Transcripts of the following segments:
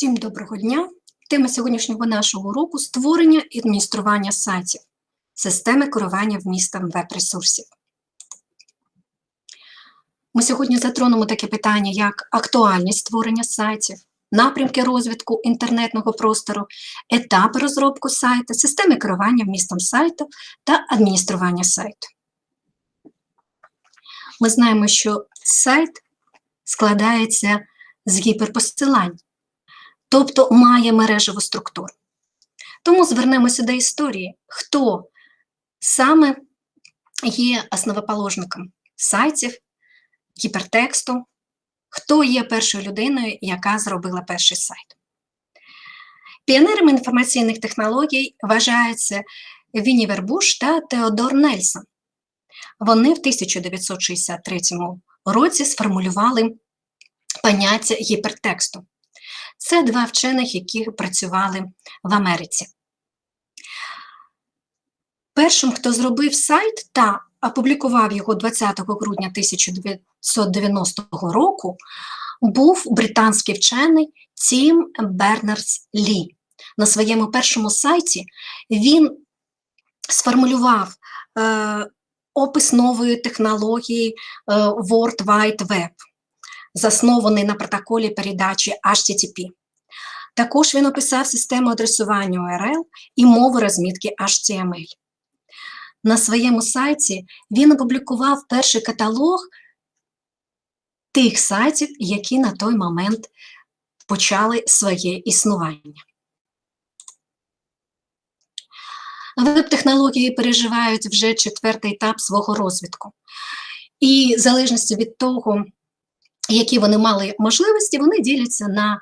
Всім доброго дня! Тема сьогоднішнього нашого уроку створення і адміністрування сайтів, системи керування вмістом веб-ресурсів. Ми сьогодні затронемо таке питання, як актуальність створення сайтів, напрямки розвитку інтернетного простору, етапи розробки сайту, системи керування вмістом сайту та адміністрування сайту. Ми знаємо, що сайт складається з гіперпосилань тобто має мережеву структуру. Тому звернемося до історії, хто саме є основоположником сайтів, гіпертексту, хто є першою людиною, яка зробила перший сайт. Піонерами інформаційних технологій вважаються Вінівер Буш та Теодор Нельсон. Вони в 1963 році сформулювали поняття гіпертексту. Це два вчених, які працювали в Америці. Першим, хто зробив сайт та опублікував його 20 грудня 1990 року, був британський вчений Тім Бернерс Лі. На своєму першому сайті він сформулював е, опис нової технології е, World Wide Web заснований на протоколі передачі HTTP. Також він описав систему адресування URL і мову розмітки HTML. На своєму сайті він опублікував перший каталог тих сайтів, які на той момент почали своє існування. Веб-технології переживають вже четвертий етап свого розвитку. І в залежності від того, які вони мали можливості, вони діляться на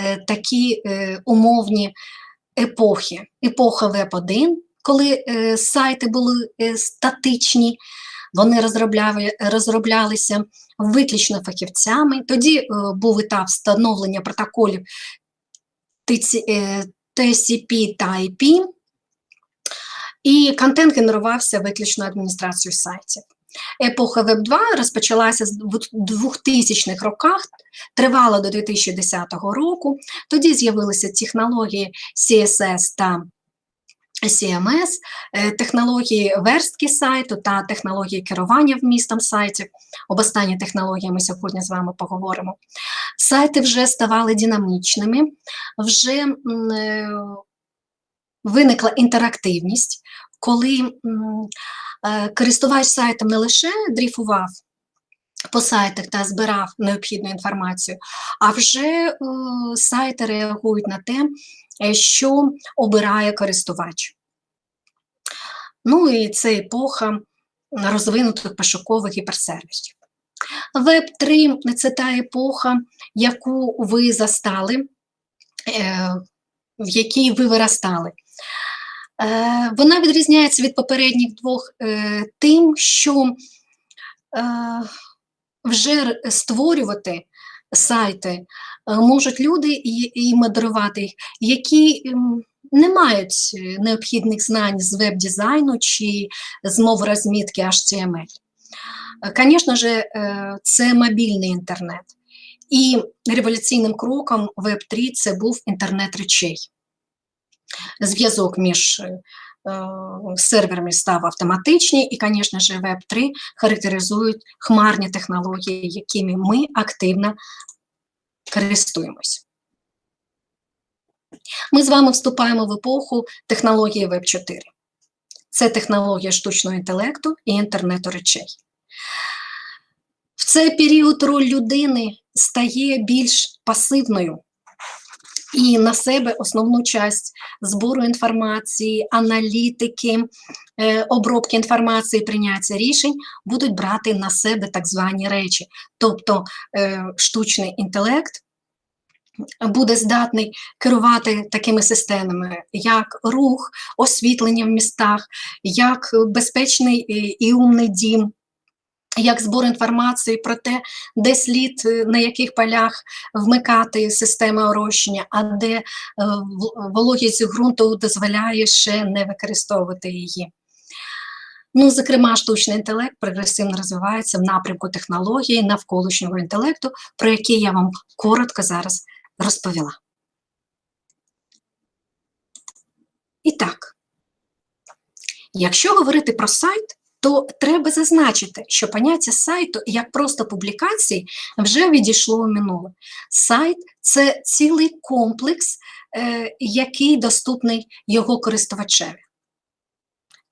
е, такі е, умовні епохи. Епоха Веб-1, коли е, сайти були е, статичні, вони розробляли, розроблялися виключно фахівцями. Тоді е, був етап встановлення протоколів TCP та IP, і контент генерувався виключно адміністрацією сайтів. Епоха Веб 2 розпочалася в 2000-х роках, тривала до 2010 року. Тоді з'явилися технології CSS та CMS, е, технології верстки сайту та технології керування вмістом сайтів. Об останній технології ми сьогодні з вами поговоримо. Сайти вже ставали динамічними, вже е, виникла інтерактивність, коли користувач сайтом не лише дріфував по сайтах та збирав необхідну інформацію, а вже е, сайти реагують на те, е, що обирає користувач. Ну і це епоха розвинутих пошукових гіперсервісів. Веб 3 це та епоха, яку ви застали, в якій ви виростали. Е, вона відрізняється від попередніх двох е, тим, що е, вже створювати сайти можуть люди і модерувати їх, які не мають необхідних знань з веб-дизайну чи з мови розмітки HTML. Звісно ж, це мобільний інтернет. І революційним кроком Web3 це був інтернет речей зв'язок між е, серверами став автоматичний, і, звісно ж, Web3 характеризують хмарні технології, якими ми активно користуємось. Ми з вами вступаємо в епоху технології Web 4. Це технологія штучного інтелекту і інтернету речей. В цей період роль людини стає більш пасивною і на себе основну часть збору інформації, аналітики, е, обробки інформації, прийняття рішень будуть брати на себе так звані речі, тобто е, штучний інтелект. Буде здатний керувати такими системами, як рух, освітлення в містах, як безпечний і умний дім, як збор інформації про те, де слід е, на яких полях вмикати системи орощення, а де е, вологість ґрунту дозволяє ще не використовувати її. Ну, зокрема, штучний інтелект прогресивно розвивається в напрямку технології навколишнього інтелекту, про який я вам коротко зараз розповіла. І так, якщо говорити про сайт то треба зазначити, що поняття сайту як просто публікації вже відійшло у минуле. Сайт це цілий комплекс, е, який доступний його користувачеві.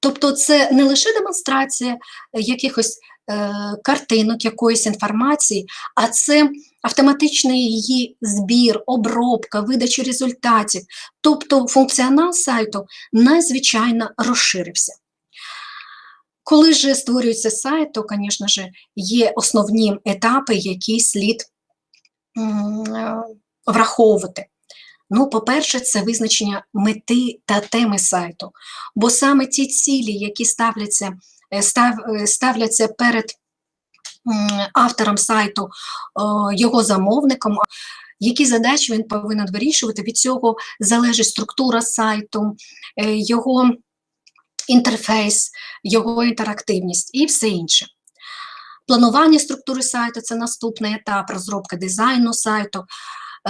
Тобто, це не лише демонстрація якихось е, картинок, якоїсь інформації, а це автоматичний її збір, обробка, видача результатів. Тобто функціонал сайту надзвичайно розширився. Коли ж створюється сайт, то, звісно ж, є основні етапи, які слід враховувати. Ну, по-перше, це визначення мети та теми сайту, бо саме ті цілі, які ставляться, е, став, е, ставляться перед автором сайту, його замовником, які задачі він повинен вирішувати, від цього залежить структура сайту, е, його інтерфейс, його інтерактивність і все інше. Планування структури сайту це наступний етап, розробка дизайну сайту,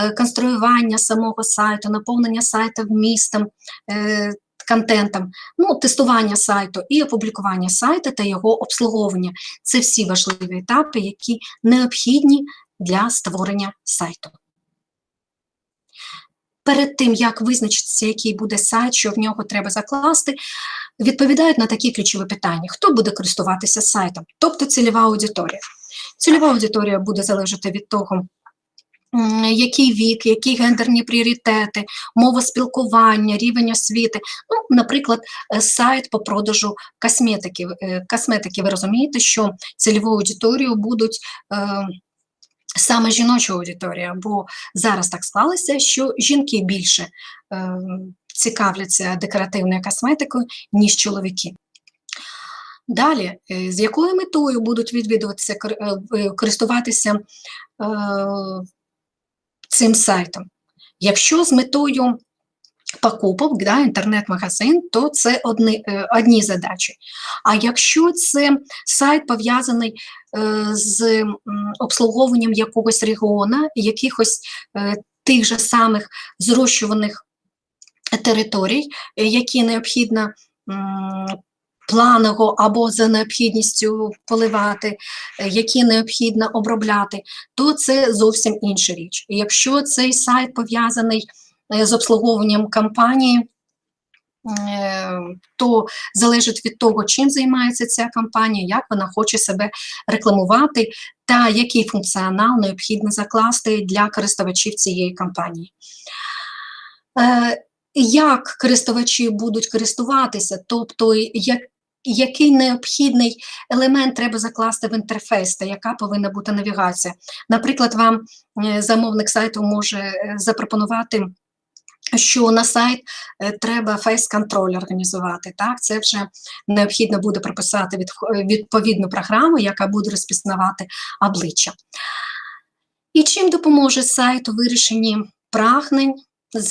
е, конструювання самого сайту, наповнення сайту вмістом, е, контентом, ну, тестування сайту і опублікування сайту та його обслуговування. Це всі важливі етапи, які необхідні для створення сайту. Перед тим, як визначитися, який буде сайт, що в нього треба закласти, відповідають на такі ключові питання: хто буде користуватися сайтом, тобто цільова аудиторія. Цільова аудиторія буде залежати від того, який вік, які гендерні пріоритети, мова спілкування, рівень освіти. Ну, наприклад, е, сайт по продажу косметики. Е, Косметики, ви розумієте, що цільову аудиторію будуть. Саме жіноча аудиторія, бо зараз так склалося, що жінки більше е, цікавляться декоративною косметикою, ніж чоловіки. Далі, е, з якою метою будуть відвідуватися, е, е, користуватися е, цим сайтом? Якщо з метою покупок, да, інтернет-магазин, то це одні, е, одні задачі. А якщо це сайт пов'язаний е, з обслуговуванням якогось регіону, якихось е, тих же самих зрощуваних територій, які необхідно планово або за необхідністю поливати, які необхідно обробляти, то це зовсім інша річ. Якщо цей сайт пов'язаний з обслуговуванням компанії, е, то залежить від того, чим займається ця компанія, як вона хоче себе рекламувати, та який функціонал необхідно закласти для користувачів цієї компанії. Е, Як користувачі будуть користуватися, тобто як, який необхідний елемент треба закласти в інтерфейс, та яка повинна бути навігація. Наприклад, вам е, замовник сайту може е, запропонувати що на сайт е, треба фейс-контроль організувати. Так, це вже необхідно буде прописати від, відповідну програму, яка буде розпізнавати обличчя. І чим допоможе сайт у вирішенні прагнень,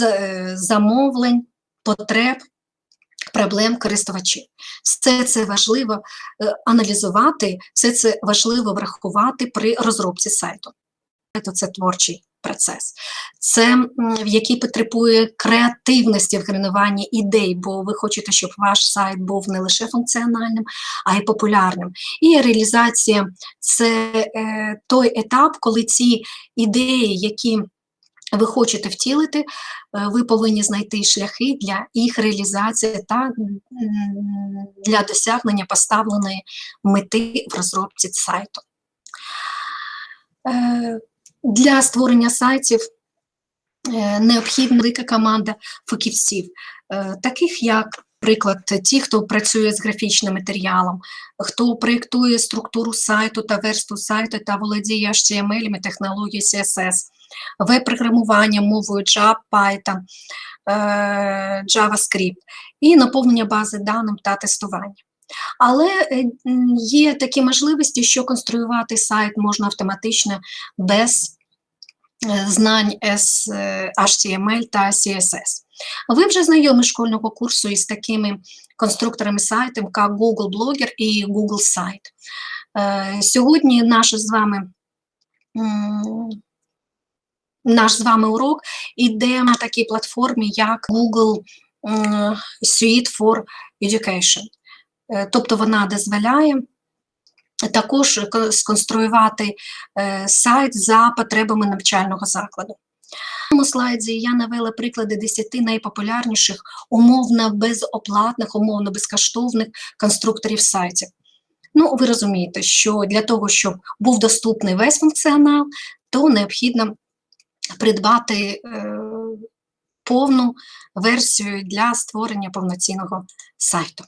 е, замовлень, потреб, проблем користувачів. Все це важливо е, аналізувати, все це важливо врахувати при розробці сайту. Це творчий процес, це який потребує креативності в генеруванні ідей, бо ви хочете, щоб ваш сайт був не лише функціональним, а й популярним. І реалізація це е, той етап, коли ці ідеї, які ви хочете втілити, е, ви повинні знайти шляхи для їх реалізації та для досягнення поставленої мети в розробці сайту. Для створення сайтів е, необхідна велика команда фахівців, е, таких як, приклад, ті, хто працює з графічним матеріалом, хто проєктує структуру сайту та версту сайту та володіє HTML і технологією CSS, веб-програмування мовою Java, Python, е, JavaScript і наповнення бази даним та тестування. Але е, є такі можливості, що конструювати сайт можна автоматично без е, знань е, HTML та CSS. Ви вже знайомі школьного курсу із такими конструкторами сайтів, як Google Blogger і Google. Е, Сьогодні наш з вами наш з вами урок іде на такій платформі, як Google Suite for Education. Е, Тобто вона дозволяє також сконструювати е, сайт за потребами навчального закладу. В цьому слайді я навела приклади 10 найпопулярніших умовно безоплатних, умовно безкоштовних конструкторів сайтів. Ну, ви розумієте, що для того, щоб був доступний весь функціонал, то необхідно придбати е, повну версію для створення повноцінного сайту.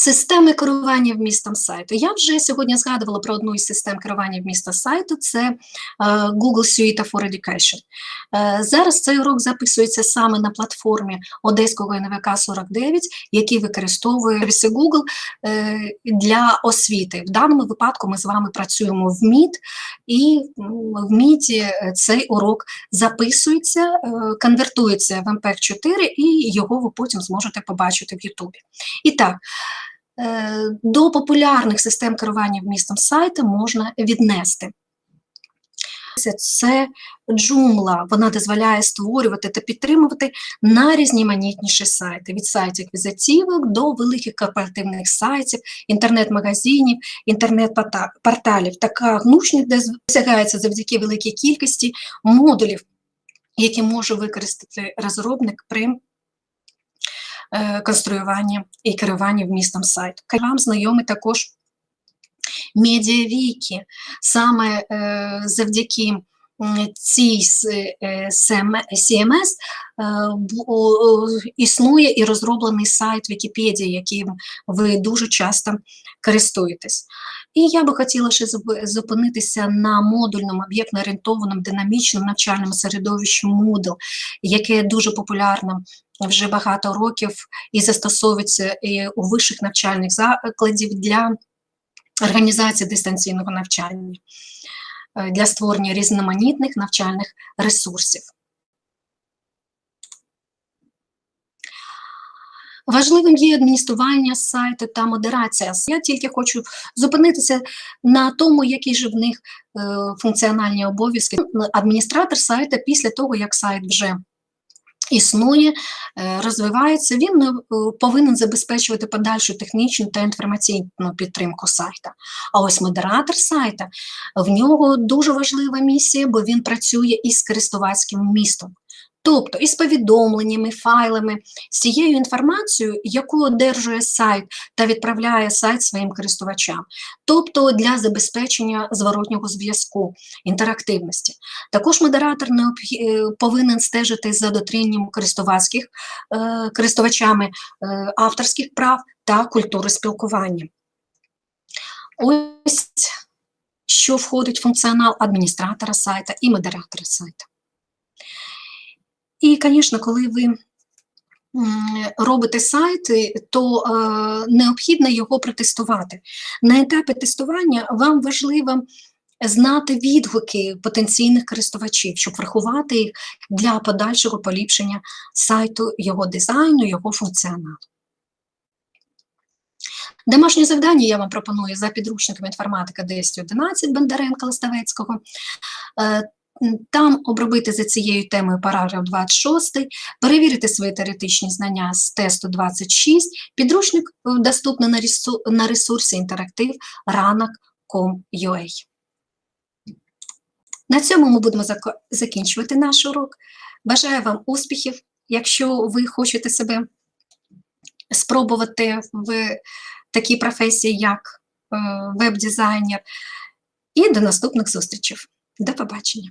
Системи керування вмістом сайту. Я вже сьогодні згадувала про одну із систем керування вмістом сайту, це е, Google Suite for Education. Е, Зараз цей урок записується саме на платформі Одеського НВК 49, який використовує сервіси Google е, для освіти. В даному випадку ми з вами працюємо в Meet, і в е, цей урок записується, конвертується в MP4, і його ви потім зможете побачити в Ютубі. І так, до популярних систем керування вмістом сайту можна віднести. Це Joomla, вона дозволяє створювати та підтримувати найрізноманітніші сайти, від сайтів візитівок до великих корпоративних сайтів, інтернет-магазинів, інтернет-порталів. Така гнучність досягається завдяки великій кількості модулів, які може використати розробник при е, конструюванні і керуванні вмістом сайту. Вам знайомий також медіавіки, саме е, завдяки цій CMS е, існує і розроблений сайт Вікіпедії, яким ви дуже часто користуєтесь. І я би хотіла ще зупинитися на модульному об'єктно-орієнтованому динамічному навчальному середовищі Moodle, яке дуже популярне вже багато років і застосовується і у вищих навчальних закладів для організації дистанційного навчання, е, для створення різноманітних навчальних ресурсів. Важливим є адміністрування сайту та модерація. Я тільки хочу зупинитися на тому, які ж в них е, функціональні обов'язки. Адміністратор сайту після того, як сайт вже існує, е, розвивається, він е, повинен забезпечувати подальшу технічну та інформаційну підтримку сайта. А ось модератор сайта, в нього дуже важлива місія, бо він працює із користувацьким вмістом. Тобто із повідомленнями, файлами, з цією інформацією, яку одержує сайт та відправляє сайт своїм користувачам, тобто для забезпечення зворотнього зв'язку, інтерактивності. Також модератор е, повинен стежити за дотриманням користувацьких е, користувачами е, авторських прав та культури спілкування. Ось що входить в функціонал адміністратора сайта і модератора сайта. І, звісно, коли ви робите сайт, то е, необхідно його протестувати. На етапі тестування вам важливо знати відгуки потенційних користувачів, щоб врахувати їх для подальшого поліпшення сайту, його дизайну, його функціоналу. Домашнє завдання я вам пропоную за підручником інформатика 10.11 Бондаренка Листавецького. Там обробити за цією темою параграф 26, перевірити свої теоретичні знання з тесту 26. Підручник е, доступний на ресу- на ресурсі інтерактив ранок.com.ua. На цьому ми будемо закінчувати наш урок. Бажаю вам успіхів. Якщо ви хочете себе спробувати в такій професії, як е, веб-дизайнер. І до наступних зустрічей. До побачення.